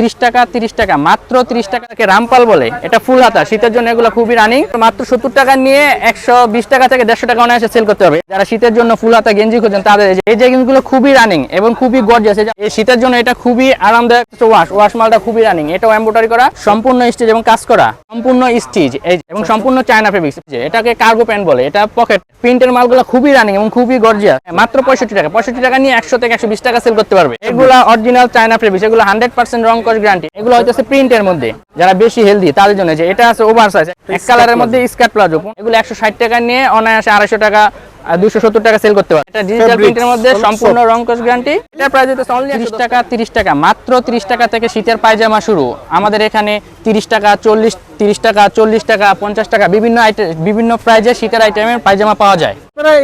তিরিশ টাকা তিরিশ টাকা, মাত্র তিরিশ টাকাকে রামপাল বলে। এটা ফুল হাতা, শীতের জন্য এগুলো খুবই রানিং মাত্র সত্তর টাকা নিয়ে একশো বিশ টাকা থেকে দেড়শো টাকা অনায়াসে সেল করতে হবে। যারা শীতের জন্য ফুল হাতা গেঞ্জি খোঁজেন, তাদের এই এই খুবই রানিং এবং খুবই গর্জিয়াস এই শীতের জন্য এটা খুবই আরামদায়ক ওয়াশ ওয়াশ মালটা খুবই রানিং এটাও এম্বোটারি করা, সম্পূর্ণ স্টিচ এবং কাজ করা। সম্পূর্ণ স্টিচ এই এবং সম্পূর্ণ চায়না ফেব্রিক্স এটাকে কার্গো প্যান্ট বলে, এটা পকেট প্রিন্টের মালগুলো খুবই রানিং এবং খুবই গর্জিয়াস মাত্র পঁয়ষট্টি টাকা পঁয়ষট্টি টাকা নিয়ে একশো থেকে একশো বিশ টাকা সেল করতে পারবে। এগুলো অরিজিনাল চায়না ফেব্রিক্স এগুলো হান্ড্রেড পার্সেন্ট রং গ্যারান্টি এগুলো হচ্ছে প্রিন্টের মধ্যে। যারা বেশি হেলদি তাদের জন্য যে এটা আছে ওভার সাইজ এক কালারের মধ্যে স্কার্ট প্লাজো এগুলো একশো ষাট টাকা নিয়ে অনায়াসে আড়াইশো টাকা দুশো সত্তর টাকা সেল করতে এটা ডিজিটাল প্রিন্টের মধ্যে সম্পূর্ণ গ্যারান্টি এটা প্রাইস হচ্ছে অনলি তিরিশ টাকা তিরিশ টাকা মাত্র তিরিশ টাকা থেকে শীতের পায়জামা শুরু। আমাদের এখানে তিরিশ টাকা চল্লিশ তিরিশ টাকা চল্লিশ টাকা পঞ্চাশ টাকা বিভিন্ন আইটেম বিভিন্ন প্রাইজে শীতের আইটেমের পায়জামা পাওয়া যায়।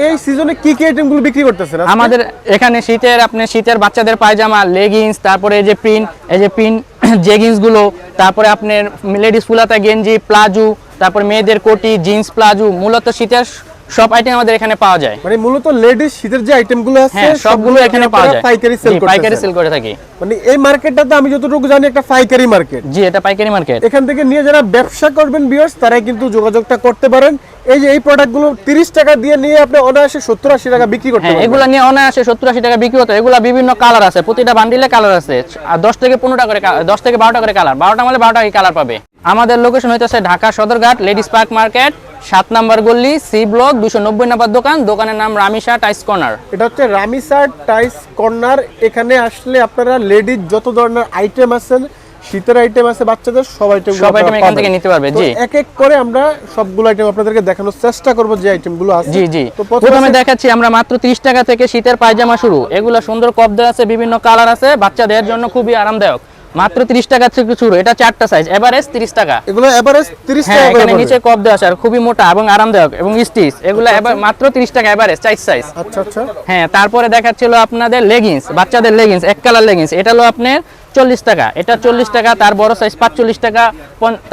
এই সিজনে কি কি আইটেমগুলো বিক্রি করতেছেন আমাদের এখানে শীতের আপনি শীতের বাচ্চাদের পায়জামা লেগিংস তারপরে এই যে প্রিন্ট এই যে প্রিন্ট জেগিংসগুলো, তারপরে আপনার লেডিস ফুলাতা গেঞ্জি, প্লাজু, তারপর মেয়েদের কোটি জিন্স প্লাজু, মূলত শীতের সব আইটেম আমাদের এখানে পাওয়া যায়। মানে মূলত লেডিস শীতের যে আইটেমগুলো আছে হ্যাঁ সবগুলো এখানে পাওয়া যায়। পাইকারি সেল করতেছেন পাইকারি সেল করে থাকি। মানে এই মার্কেটটাতে আমি যতটুকু জানি একটা পাইকারি মার্কেট জি এটা পাইকারি মার্কেট এখান থেকে নিয়ে যারা ব্যবসা করবেন বিয়ার্স তারাই কিন্তু যোগাযোগটা করতে পারেন। এই যে এই প্রোডাক্টগুলো তিরিশ টাকা দিয়ে নিয়ে আপনি অনায়াসে সত্তর আশি টাকা বিক্রি করতে হ্যাঁ পারবেন। এগুলা নিয়ে অনায়াসে সত্তর আশি টাকা বিক্রি হতো এগুলা বিভিন্ন কালার আছে। প্রতিটা বান্ডিলে কালার আছে। আর দশ থেকে 15 টাকা করে কা- দশ থেকে বারোটা করে কালার বারোটা মানে বারোটা কালার পাবে? আমাদের লোকেশন হইতেছে Dhaka Sadarghat ladies park market সাত নাম্বার গল্লি সি ব্লক দুশো নব্বই নাম্বার দোকান দোকানের নাম রামিশা টাইস কর্নার এটা হচ্ছে রামিসার টাইস কর্নার এখানে আসলে আপনারা লেডিজ যত ধরনের আইটেম আছেন শীতের আইটেম আছে বাচ্চাদের সব আইটেম সব item এখান থেকে নিতে পারবে, জি। এক এক করে আমরা সবগুলো আইটেম আপনাদেরকে দেখানোর চেষ্টা করব যে আইটেমগুলো আছে। জি জি। তো প্রথমে প্রথমে দেখাচ্ছি আমরা মাত্র 30 টাকা থেকে শীতের পায়জামা শুরু। এগুলো সুন্দর কপ দেওয়া আছে বিভিন্ন কালার আছে বাচ্চাদের জন্য খুবই আরামদায়ক। মাত্র 30 টাকা থেকে শুরু এটা চারটা সাইজ এভারেজ 30 টাকা। এগুলো এভারেজ 30 হ্যাঁ টাকা এখানে নিচে কপ দেওয়া আছে আর খুবই মোটা এবং আরামদায়ক এবং স্টিচ এগুলো এবার মাত্র 30 টাকা এভারেজ চার সাইজ আচ্ছা আচ্ছা। হ্যাঁ তারপরে দেখাচ্ছিল আপনাদের লেগিংস বাচ্চাদের লেগিংস এক কালার লেগিংস এটা হলো আপনার চল্লিশ টাকা এটা চল্লিশ টাকা তার বড় সাইজ পাঁচচল্লিশ টাকা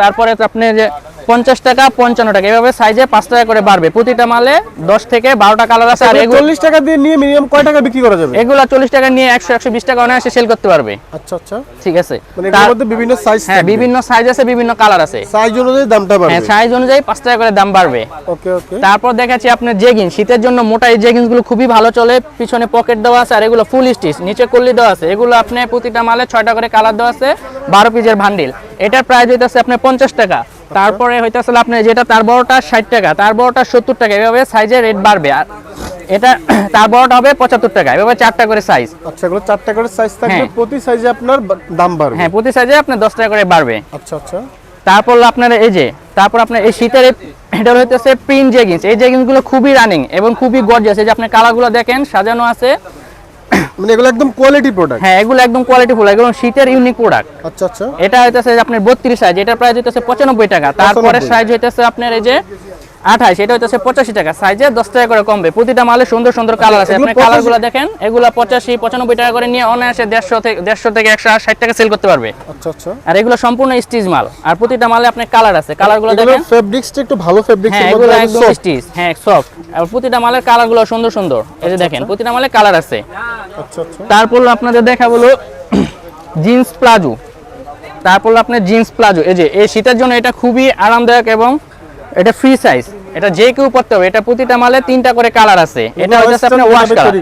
তারপরে আপনি যে পঞ্চাশ টাকা পঞ্চান্ন টাকা। এভাবে সাইজে পাঁচ টাকা করে বাড়বে। প্রতিটা মালে দশ থেকে বারোটা কালার আছে। আর 40 টাকা দিয়ে নিয়ে মিনিমাম কয় টাকা বিক্রি করা যাবে? এগুলো চল্লিশ টাকা নিয়ে একশো একশো বিশ টাকা অনায়াসে সেল করতে পারবে। আচ্ছা আচ্ছা। ঠিক আছে। মানে তার- মধ্যে বিভিন্ন সাইজ হ্যাঁ বিভিন্ন সাইজ আছে বিভিন্ন কালার আছে। সাইজ অনুযায়ী দামটা বাড়বে। হ্যাঁ সাইজ অনুযায়ী পাঁচ টাকা করে দাম বাড়বে। ওকে ওকে। তারপর দেখাচ্ছি আপনার জেগিন শীতের জন্য মোটা এই জেগিন্সগুলো খুবই ভালো চলে। পিছনে পকেট দেওয়া আছে আর এগুলো ফুল স্টিচ নিচে কল্লি দেওয়া আছে। এগুলো আপনি প্রতিটা মালে ছয়টা করে কালার দেওয়া আছে। বারো পিসের ভান্ডিল এটার প্রাইস হইতেছে আপনার পঞ্চাশ টাকা। তারপরে? হইতেছে আপনার যেটা তার বড়টা ষাট টাকা তার বড়টা সত্তর টাকা এভাবে সাইজের রেট বাড়বে। আর এটা তার বড়টা হবে পঁচাত্তর টাকা এভাবে চারটা করে সাইজ আচ্ছা এগুলো চারটা করে সাইজ থাকবে হ্যাঁ। প্রতি সাইজে আপনার দাম বাড়বে? হ্যাঁ প্রতি সাইজে আপনার দশ টাকা করে বাড়বে। আচ্ছা আচ্ছা। তারপর আপনার এই যে তারপর আপনার এই শীতের এটা হইতেছে প্রিন্ট জেগিন্স এই জেগিন্সগুলো খুবই রানিং এবং খুবই গর্জিয়াস এই যে আপনি কালারগুলো দেখেন সাজানো আছে। মানে এগুলো একদম কোয়ালিটি প্রোডাক্ট হ্যাঁ এগুলো একদম কোয়ালিটি ফুল একদম শীতের ইউনিক প্রোডাক্ট আচ্ছা আচ্ছা। এটা হইতেছে আপনার বত্রিশ সাইজ এটা প্রাইস হইতেছে পঁচানব্বই টাকা। তারপরে সাইজ হইতেছে আপনার এই যে আঠাশ এটা হইতেছে পঁচাশি টাকা। সাইজে দশ টাকা করে কমবে। প্রতিটা মালে সুন্দর সুন্দর কালার আছে। আপনি কালার 85 গুলো দেখেন এগুলো পঁচাশি পঁচানব্বই টাকা করে নিয়ে অনায়াসে দেড়শো থেকে দেড়শো থেকে একশো ষাট টাকা সেল করতে পারবে। আচ্ছা আচ্ছা। আর এগুলো সম্পূর্ণ স্টিচ মাল। আর প্রতিটা মালে আপনার কালার আছে। কালারগুলো এগুলো দেখেন। ফেব্রিক্সটা একটু ভালো ফেব্রিক্স হ্যাঁ এগুলো একদম স্টিচ হ্যাঁ সফট আর প্রতিটা মালের কালারগুলো সুন্দর সুন্দর। এই যে দেখেন প্রতিটা মালে কালার আছে। আচ্ছা আচ্ছা তারপর আপনাদের দেখা বলো জিন্স প্লাজো। তারপর আপনার জিন্স প্লাজো। এই যে এই শীতের জন্য এটা খুবই আরামদায়ক এবং এটা ফ্রি সাইজ এটা যে কেউ পড়তে হবে এটা প্রতিটা মালে তিনটা করে কালার আছে। এটা হচ্ছে আপনার ওয়াশ কালার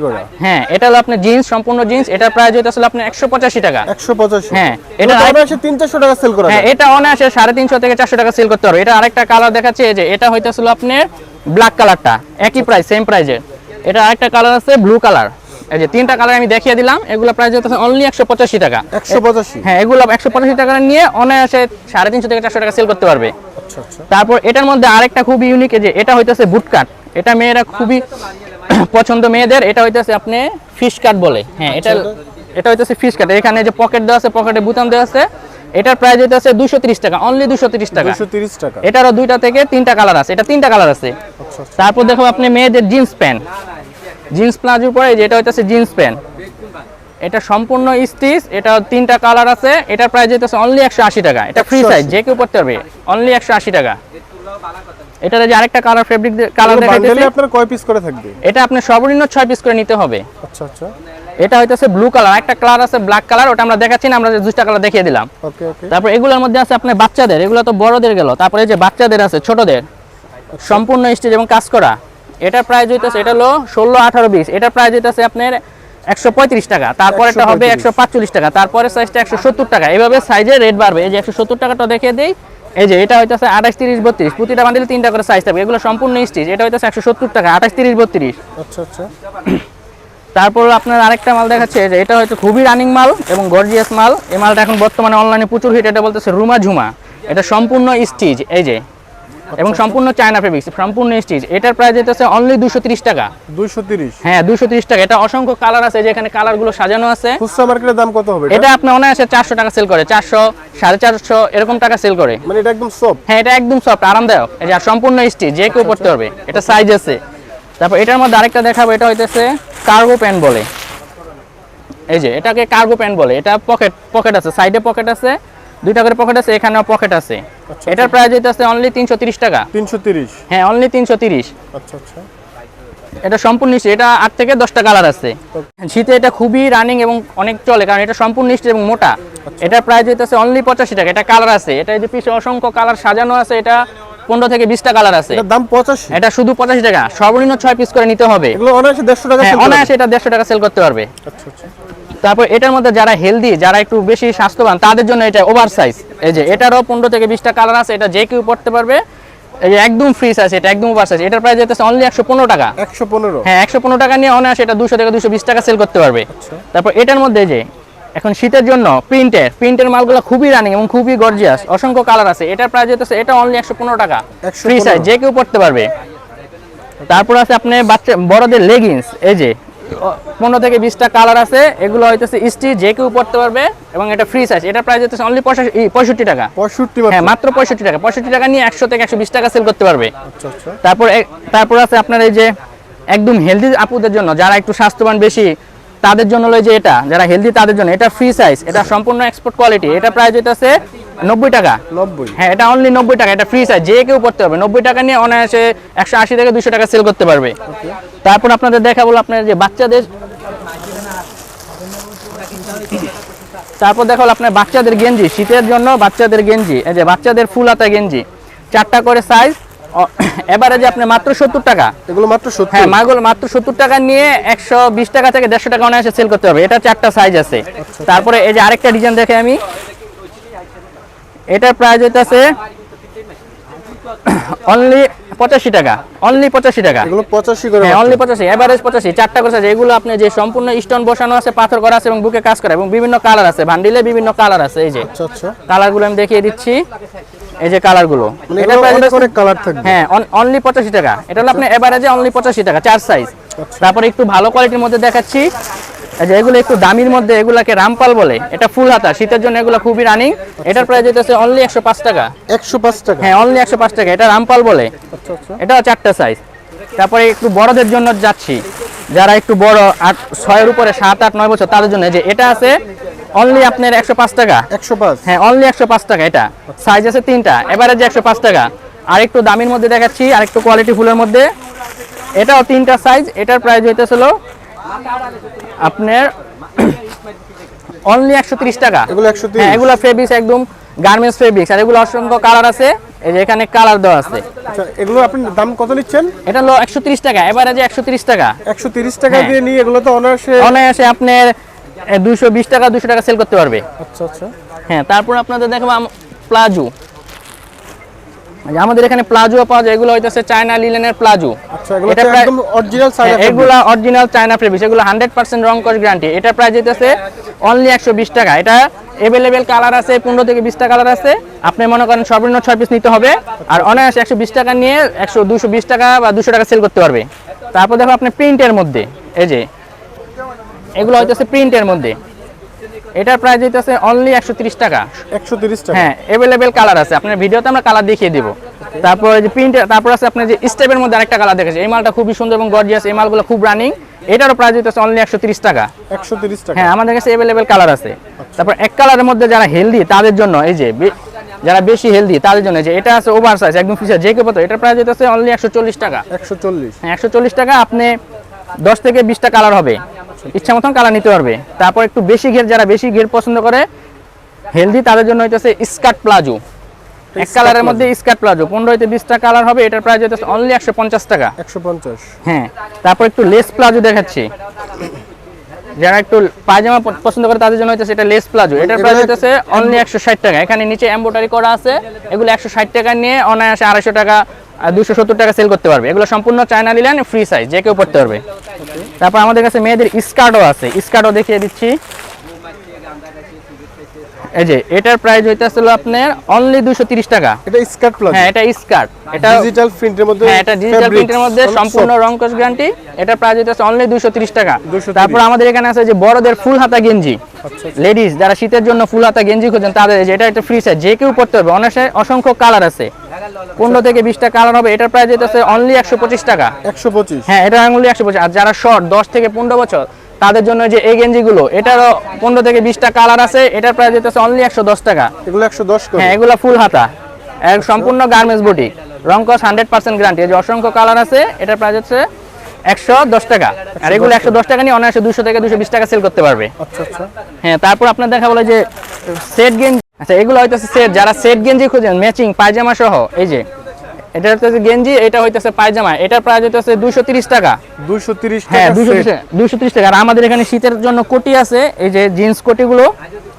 হ্যাঁ এটা হলো আপনার জিন্স সম্পূর্ণ জিন্স। এটার প্রাইস হইতে আসলে আপনার একশো পঁচাশি টাকা। 185 হ্যাঁ, এটা এটা দামে 300 টাকা সেল করা হ্যাঁ এটা অনায়াসে সাড়ে তিনশো থেকে চারশো টাকা সেল করতে পারবে এটা আরেকটা কালার দেখাচ্ছে এই যে এটা হইতেছিল আপনার ব্ল্যাক কালারটা একই প্রাইস সেম প্রাইজের এটা আরেকটা কালার আছে ব্লু কালার এই যে তিনটা কালার আমি দেখিয়ে দিলাম এগুলো প্রাইস হচ্ছে অনলি একশো পঁচাশি টাকা। 185 হ্যাঁ এগুলো একশো পঁচাশি টাকা নিয়ে অনায়াসে সাড়ে তিনশো থেকে চারশো টাকা সেল করতে পারবে। আচ্ছা আচ্ছা। তারপর এটার মধ্যে আরেকটা খুবই ইউনিক যে এটা হইতেছে বুট কাট এটা মেয়েরা খুবই পছন্দ মেয়েদের এটা হইতেছে আপনি ফিশ কাট বলে। হ্যাঁ এটা এটা হইতেছে ফিশ কাট এখানে যে পকেট দেওয়া আছে পকেটে বুতাম দেওয়া আছে এটার প্রাইস হইতেছে দুশো তিরিশ টাকা অনলি দুশো তিরিশ টাকা। 230 টাকা। এটারও দুইটা থেকে তিনটা কালার আছে এটা তিনটা কালার আছে। আচ্ছা আচ্ছা। তারপর দেখো আপনি মেয়েদের জিন্স প্যান্ট জিন্স প্লাজোর পরে যেটা হইতেছে জিন্স প্যান্ট। এটা সম্পূর্ণ স্টিচ এটা তিনটা কালার আছে এটার প্রাইস হইতেছে অনলি একশো আশি টাকা। এটা ফ্রি 180 সাইজ যে কেউ পড়তে পারবে অনলি একশো আশি টাকা। এটার যে আরেকটা কালার ফেব্রিক কালার দেখাইতেছে। আপনার কয় পিস করে থাকবে? এটা আপনি সর্বনিম্ন ছয় পিস করে নিতে হবে। আচ্ছা আচ্ছা। এটা হইতেছে ব্লু কালার একটা কালার আছে ব্ল্যাক কালার ওটা আমরা দেখাচ্ছি না আমরা যে দুইটা কালার দেখিয়ে দিলাম। ওকে ওকে তারপর এগুলোর মধ্যে আছে আপনার বাচ্চাদের এগুলো তো বড়দের গেল। তারপরে যে বাচ্চাদের আছে ছোটদের সম্পূর্ণ স্টেজ এবং কাজ করা। এটা প্রাইস হইতেছে এটা হলো ষোলো আঠারো বিশ। এটা প্রাইস হইতেছে আপনার একশো পঁয়ত্রিশ টাকা। তারপরে এটা হবে 135 একশো পাঁচচল্লিশ টাকা। তারপরে সাইজটা একশো সত্তর টাকা। এইভাবে সাইজের রেট বাড়বে। এই যে একশো সত্তর টাকাটা দেখিয়ে দিই। এই যে এটা হইতেছে আঠাশ তিরিশ বত্রিশ। প্রতিটা বান্ডিলে তিনটা করে সাইজ থাকবে। এগুলো সম্পূর্ণ স্টিচ এটা হইতেছে একশো সত্তর টাকা আঠাশ তিরিশ বত্রিশ। আচ্ছা আচ্ছা। তারপর আপনার আরেকটা মাল দেখাচ্ছে। যে এটা হচ্ছে খুবই রানিং মাল এবং গর্জিয়াস মাল। এই মালটা এখন বর্তমানে অনলাইনে প্রচুর হিট এটা বলতেছে রুমা ঝুমা। এটা সম্পূর্ণ স্টিচ এই যে এবং সম্পূর্ণ চায়না ফেব্রিক্স সম্পূর্ণ স্টিচ এটার প্রাইস যেতেছে অনলি দুশো টাকা। দুইশো তিরিশ? হ্যাঁ দুশো টাকা। এটা অসংখ্য কালার আছে যেখানে কালারগুলো সাজানো আছে। খুচরা মার্কেটের দাম কত হবে এটা? আপনি অনায়াসে চারশো টাকা সেল করে চারশো সাড়ে চারশো এরকম টাকা সেল করে। মানে এটা একদম সফট হ্যাঁ এটা একদম সফট আরামদায়ক। এই যে সম্পূর্ণ স্টিচ যে কেউ পড়তে পারবে। এটা সাইজ আছে। তারপর এটার মধ্যে আরেকটা দেখাবো এটা হইতেছে কার্গো প্যান্ট বলে। এই যে এটাকে কার্গো প্যান্ট বলে। এটা পকেট পকেট আছে সাইডে পকেট আছে। দুইটা করে পকেট আছে এখানেও পকেট আছে। এটার প্রাইস হইতেছে অনলি তিনশো তিরিশ টাকা। তিনশো তিরিশ? হ্যাঁ অনলি তিনশো তিরিশ। আচ্ছা আচ্ছা। এটা সম্পূর্ণ স্টিচ এটা আট থেকে দশটা কালার আছে। শীতে এটা খুবই রানিং এবং অনেক চলে কারণ এটা সম্পূর্ণ স্টিচ এবং মোটা। এটার প্রাইস হইতেছে অনলি পঁচাশি টাকা এটা কালার আছে। এটা এই যে পিছনে অসংখ্য কালার সাজানো আছে এটা পনেরো থেকে বিশটা কালার আছে। দাম পঁচাশি? এটা শুধু পঁচাশি টাকা সর্বনিম্ন ছয় পিস করে নিতে হবে। এগুলো অনায়াসে দেড়শো টাকা হ্যাঁ অনায়াসে এটা দেড়শো টাকা সেল করতে পারবে। আচ্ছা আচ্ছা। তারপর এটার মধ্যে যারা হেলদি যারা একটু বেশি স্বাস্থ্যবান তাদের জন্য এটা ওভার সাইজ এই যে এটারও পনেরো থেকে বিশটা কালার আছে এটা যে কেউ পড়তে পারবে। এই যে একদম ফ্রি সাইজ এটা একদম ওভার সাইজ এটার প্রাইস যেতেছে অনলি একশো পনেরো টাকা। একশো পনেরো? হ্যাঁ একশো পনেরো টাকা নিয়ে অনায়াসে এটা দুশো থেকে দুশো বিশ টাকা সেল করতে পারবে। আচ্ছা। তারপর এটার মধ্যে যে এখন শীতের জন্য প্রিন্টের প্রিন্টের মালগুলো খুবই রানিং এবং খুবই গর্জিয়াস অসংখ্য কালার আছে। এটার প্রাইস যেতেছে এটা অনলি একশো পনেরো টাকা। 115 ফ্রি সাইজ যে কেউ পড়তে পারবে। তারপর আছে আপনি বাচ্চা বড়দের লেগিংস এই যে পনেরো থেকে বিশটা কালার আছে। এগুলো হইতেছে স্টি যে কেউ পড়তে পারবে এবং এটা ফ্রি সাইজ এটা প্রাইস হচ্ছে অনলি পঁয়ষট্টি টাকা। পঁয়ষট্টি হ্যাঁ মাত্র পঁয়ষট্টি টাকা। পঁয়ষট্টি টাকা নিয়ে একশো থেকে একশো বিশ টাকা সেল করতে পারবে। আচ্ছা আচ্ছা। তারপর তারপর আছে আপনার এই যে একদম হেলদি আপুদের জন্য যারা একটু স্বাস্থ্যবান বেশি তাদের জন্য এই যে এটা যারা হেলদি তাদের জন্য। এটা ফ্রি সাইজ এটা সম্পূর্ণ এক্সপোর্ট কোয়ালিটি এটা প্রাইস হইতেছে নব্বই টাকা। নব্বই? হ্যাঁ এটা অনলি নব্বই টাকা। এটা ফ্রি সাইজ যে কেউ পড়তে পারবে। নব্বই টাকা নিয়ে অনায়াসে একশো আশি থেকে দুশো টাকা সেল করতে পারবে। তারপর আপনাদের দেখা বলো আপনার যে বাচ্চাদের। তারপর দেখা হলো আপনার বাচ্চাদের গেঞ্জি শীতের জন্য বাচ্চাদের গেঞ্জি এই যে বাচ্চাদের ফুল হাতা গেঞ্জি চারটা করে সাইজ এবারে যে আপনি মাত্র সত্তর টাকা। এগুলো মাত্র হ্যাঁ মাগুলো মাত্র সত্তর টাকা নিয়ে একশো বিশ টাকা থেকে দেড়শো টাকা অনায়াসে সেল করতে হবে এটা চারটা সাইজ আছে। তারপরে এই যে আরেকটা ডিজাইন দেখে আমি। এটার প্রাইস হইতেছে অনলি পঁচাশি টাকা। অনলি পঁচাশি টাকা। এগুলো পঁচাশি করে হ্যাঁ অনলি পঁচাশি এভারেজ পঁচাশি চারটা করে আছে এগুলো আপনি যে সম্পূর্ণ স্টোন বসানো আছে পাথর করা আছে এবং বুকে কাজ করা এবং বিভিন্ন কালার আছে। ভান্ডিলে বিভিন্ন কালার আছে এই যে। আচ্ছা আচ্ছা। কালারগুলো আমি দেখিয়ে দিচ্ছি। এই যে কালারগুলো মানে অনেক কালার থাকবে। হ্যাঁ অনলি পঁচাশি টাকা। এটা হলো আপনি এভারেজে অনলি পঁচাশি টাকা চার সাইজ তারপরে একটু ভালো কোয়ালিটির মধ্যে দেখাচ্ছি। যে এগুলো একটু দামির মধ্যে এগুলাকে রামপাল বলে। এটা ফুল হাতা শীতের জন্য এগুলো খুবই রানিং এটার প্রাইস যেতেছে অনলি একশো পাঁচ টাকা। একশো পাঁচ টাকা? হ্যাঁ অনলি একশো পাঁচ টাকা। এটা রামপাল বলে। আচ্ছা আচ্ছা। এটাও চারটা সাইজ তারপরে একটু বড়দের জন্য যাচ্ছি। যারা একটু বড় আট ছয়ের উপরে সাত আট নয় বছর তাদের জন্য যে এটা আছে অনলি আপনার একশো পাঁচ টাকা। একশো পাঁচ? হ্যাঁ অনলি একশো পাঁচ টাকা এটা। সাইজ আছে তিনটা। এবারে যে একশো পাঁচ টাকা। আর একটু দামির মধ্যে দেখাচ্ছি আর একটু কোয়ালিটি ফুলের মধ্যে। এটাও তিনটা সাইজ এটার প্রাইস হইতেছিল আপনার অনলি একশো তিরিশ টাকা। এগুলো একশো হ্যাঁ এগুলো ফেব্রিক্স একদম গার্মেন্টস ফেব্রিক্স আর এগুলো অসংখ্য কালার আছে এই যে এখানে কালার দেওয়া আছে। আচ্ছা এগুলো আপনি দাম কত নিচ্ছেন? এটা হলো একশো তিরিশ টাকা এবারে যে একশো তিরিশ টাকা। একশো তিরিশ টাকা হ্যাঁ। দিয়ে নিয়ে এগুলো তো অনায়াসে অনায়াসে আপনার দুশো বিশ টাকা দুশো টাকা সেল করতে পারবে। আচ্ছা আচ্ছা। হ্যাঁ তারপর আপনাদের দেখাবো প্লাজো। আমাদের এখানে প্লাজো পাওয়া যায় এগুলো হইতেছে চায়না লিলেনের প্লাজো। আচ্ছা এগুলো এটা একদম অরিজিনাল সাইজ হ্যাঁ, এগুলা অরিজিনাল চায়না ফেব্রিক্স এগুলো হান্ড্রেড পার্সেন্ট রং কস গ্যারান্টি এটা প্রাইস যেতেছে অনলি একশো বিশ টাকা। এটা এভেলেবেল কালার আছে পনেরো থেকে বিশটা কালার আছে। আপনি মনে করেন সর্বনিম্ন ছয় পিস নিতে হবে। আর অনায়াসে একশো বিশ টাকা নিয়ে একশো দুশো বিশ টাকা বা দুশো টাকা সেল করতে পারবে। তারপর দেখো আপনি প্রিন্টের মধ্যে এই যে এগুলো হইতেছে প্রিন্টের মধ্যে। এটার প্রাইস হইতেছে অনলি একশো তিরিশ টাকা। একশো তিরিশ টাকা? হ্যাঁ অ্যাভেলেবেল কালার আছে। আপনার ভিডিওতে আমরা কালার দেখিয়ে দিব। তারপর যে প্রিন্ট তারপর আছে আপনি যে স্টেপের মধ্যে আরেকটা কালার দেখেছি এই মালটা খুবই সুন্দর এবং গর্জিয়াস এই মালগুলো খুব রানিং এটারও প্রাইস হইতেছে অনলি একশো তিরিশ টাকা। একশো তিরিশ টাকা? হ্যাঁ আমাদের কাছে অ্যাভেলেবেল কালার আছে। তারপর এক কালারের মধ্যে যারা হেলদি তাদের জন্য এই যে যারা বেশি হেলদি তাদের জন্য যে এটা আছে ওভার সাইজ একদম ফিচার যে কেউ এটার প্রাইস হইতেছে অনলি একশো চল্লিশ টাকা। একশো চল্লিশ। হ্যাঁ একশো চল্লিশ টাকা আপনি দশ থেকে বিশটা কালার হবে। ইচ্ছা মতন কালার নিতে পারবে। তারপর একটু বেশি ঘের যারা বেশি ঘের পছন্দ করে হেলদি তাদের জন্য হইতেছে স্কার্ট প্লাজো এক কালারের মধ্যে স্কার্ট প্লাজো পনেরো হইতে বিশটা কালার হবে এটার প্রাইস হইতেছে অনলি একশো পঞ্চাশ টাকা। একশো পঞ্চাশ। হ্যাঁ তারপর একটু লেস প্লাজো দেখাচ্ছি। যারা একটু পায়জামা পছন্দ করে তাদের জন্য হচ্ছে এটা লেস প্লাজো। এটার প্রাইস হচ্ছে অনলি একশো ষাট টাকা। এখানে নিচে এম্বোটারি করা আছে। এগুলো একশো ষাট টাকা নিয়ে অনায়াসে আড়াইশো টাকা দুশো সত্তর টাকা সেল করতে পারবে। এগুলো সম্পূর্ণ চায়না নিলেন ফ্রি সাইজ যে কেউ পড়তে পারবে। তারপর আমাদের কাছে মেয়েদের স্কার্টও আছে। স্কার্টও দেখিয়ে দিচ্ছি। এই যে এটার প্রাইস হইতেছিল আপনার অনলি দুশো তিরিশ টাকা। এটা স্কার্ট হ্যাঁ এটা স্কার্ট। এটা ডিজিটাল প্রিন্টের মধ্যে হ্যাঁ এটা ডিজিটাল প্রিন্টের মধ্যে সম্পূর্ণ soft। রং কোর্স গ্যারান্টি প্রাইস হইতেছে অনলি 230 টাকা। তারপর আমাদের এখানে আছে যে বড়দের ফুল হাতা গেঞ্জি। আচ্ছা, লেডিস যারা শীতের জন্য ফুল হাতা গেঞ্জি খোঁজেন তাদের এই যে এটা একটা ফ্রি সাইজ যে কেউ পড়তে হবে অনেক অসংখ্য কালার আছে। পনেরো থেকে বিশটা কালার হবে। এটার প্রাইস হইতেছে অনলি একশো পঁচিশ টাকা। একশো পঁচিশ। হ্যাঁ এটা অনলি একশো পঁচিশ। আর যারা শর্ট দশ থেকে পনেরো বছর তাদের জন্য যে এই গেঞ্জিগুলো এটারও পনেরো থেকে বিশটা কালার আছে এটার প্রাইস হইতেছে অনলি একশো দশ টাকা। এগুলো একশো দশ হ্যাঁ এগুলো ফুল হাতা। সম্পূর্ণ গার্মেন্টস বুটি রং কস হান্ড্রেড পার্সেন্ট গ্যারান্টি যে অসংখ্য কালার আছে এটার প্রাইস হচ্ছে একশো দশ টাকা। আর এগুলো একশো দশ টাকা নিয়ে অনায়াসে দুশো থেকে দুশো বিশ টাকা সেল করতে পারবে। আচ্ছা আচ্ছা। হ্যাঁ তারপর আপনার দেখা বলে যে সেট গেঞ্জি। আচ্ছা এগুলো হইতেছে সেট যারা সেট গেঞ্জি খুঁজেন ম্যাচিং পায়জামা সহ এই যে এটা হচ্ছে গেঞ্জি এটা হইতেছে পায়জামা। এটার প্রাইস হইতেছে দুশো তিরিশ টাকা। দুইশো তিরিশ হ্যাঁ টাকা। দুশো তিরিশ টাকা। আর আমাদের এখানে শীতের জন্য কোটি আছে। এই যে জিন্স কোটিগুলো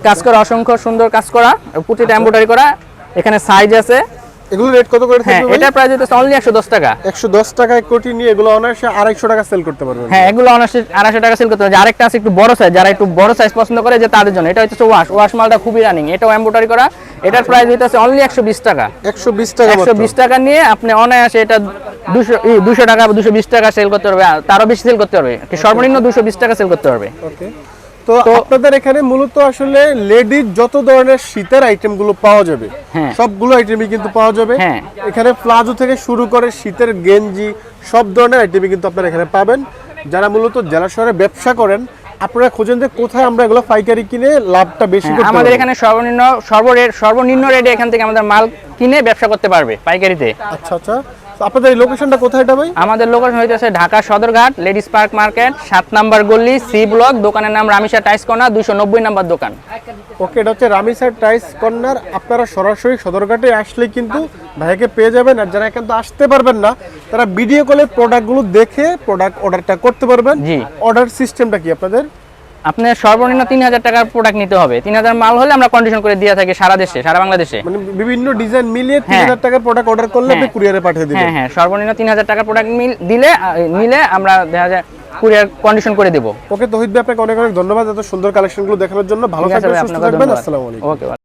কাজ করা অসংখ্য সুন্দর কাজ করা প্রতিটা এমব্রয়ডারি করা। এখানে সাইজ আছে। এগুলো রেট কত করে হ্যাঁ থাকবে এটার প্রাইস হচ্ছে অনলি একশো দশ টাকা। একশো দশ টাকায় কোটি নিয়ে এগুলো অনায়াসে আড়াইশো টাকা সেল করতে পারবেন হ্যাঁ এগুলো অনার্সে আড়াইশো টাকা সেল করতে আর আরেকটা আছে একটু বড় সাইজ যারা একটু বড় সাইজ পছন্দ করে যে তাদের জন্য। এটা হচ্ছে ওয়াশ ওয়াশ মালটা খুবই রানিং এটাও এম্ব্রয়ডারি করা। এটার প্রাইস হইতেছে অনলি একশো বিশ টাকা। একশো বিশ টাকা একশো বিশ টাকা নিয়ে আপনি অনায়াসে এটা দুশো দুশো টাকা বা দুশো বিশ টাকা সেল করতে পারবে। তারও বেশি সেল করতে পারবে। সর্বনিম্ন দুশো বিশ টাকা সেল করতে পারবে। ওকে তো আপনাদের এখানে মূলত আসলে লেডিজ যত ধরনের শীতের আইটেমগুলো পাওয়া যাবে হ্যাঁ। সবগুলো আইটেমই কিন্তু পাওয়া যাবে। হ্যাঁ। এখানে প্লাজো থেকে শুরু করে শীতের গেঞ্জি সব ধরনের আইটেমই কিন্তু আপনারা এখানে পাবেন। যারা মূলত জেলা শহরে ব্যবসা করেন আপনারা খোঁজেন যে কোথায় আমরা এগুলো পাইকারি কিনে লাভটা বেশি হ্যাঁ, করতে আমাদের এখানে সর্বনিম্ন সর্বরেট সর্বনিম্ন রেটে এখান থেকে আমাদের মাল কিনে ব্যবসা করতে পারবে পাইকারিতে। আচ্ছা আচ্ছা। আপনাদের লোকেশনটা কোথায় এটা ভাই? আমাদের লোকেশন হইতেছে Dhaka Sadarghat ladies park market সাত নাম্বার গল্লি সি ব্লক দোকানের নাম রামিসা টাইস কর্নার দুশো নব্বই নাম্বার দোকান। ওকে এটা হচ্ছে রামিসার টাইস কর্নার। আপনারা সরাসরি সদরঘাটে আসলে কিন্তু ভাইকে পেয়ে যাবেন আর যারা কিন্তু আসতে পারবেন না তারা ভিডিও কলে প্রোডাক্টগুলো দেখে প্রোডাক্ট অর্ডারটা করতে পারবেন। জি। অর্ডার সিস্টেমটা কি আপনাদের? আপনার সর্বনিম্ন তিন হাজার টাকার প্রোডাক্ট নিতে হবে। তিন হাজার মাল হলে আমরা কন্ডিশন করে দিয়ে থাকি সারা দেশে সারা বাংলাদেশে। মানে বিভিন্ন ডিজাইন মিলিয়ে তিন হ্যাঁ। হাজার টাকার প্রোডাক্ট অর্ডার করলে আপনি হ্যাঁ। কুরিয়ারে পাঠিয়ে দিবেন। হ্যাঁ হ্যাঁ সর্বনিম্ন তিন হাজার টাকার প্রোডাক্ট দিলে মিলে আমরা দেখা যায় কুরিয়ার কন্ডিশন করে দেবো। ওকে তোহিত ভাই আপনাকে অনেক অনেক ধন্যবাদ এত সুন্দর কালেকশনগুলো দেখানোর জন্য। ভালো থাকবেন সুস্থ থাকবেন আসসালামু আলাইকুম। ওকে।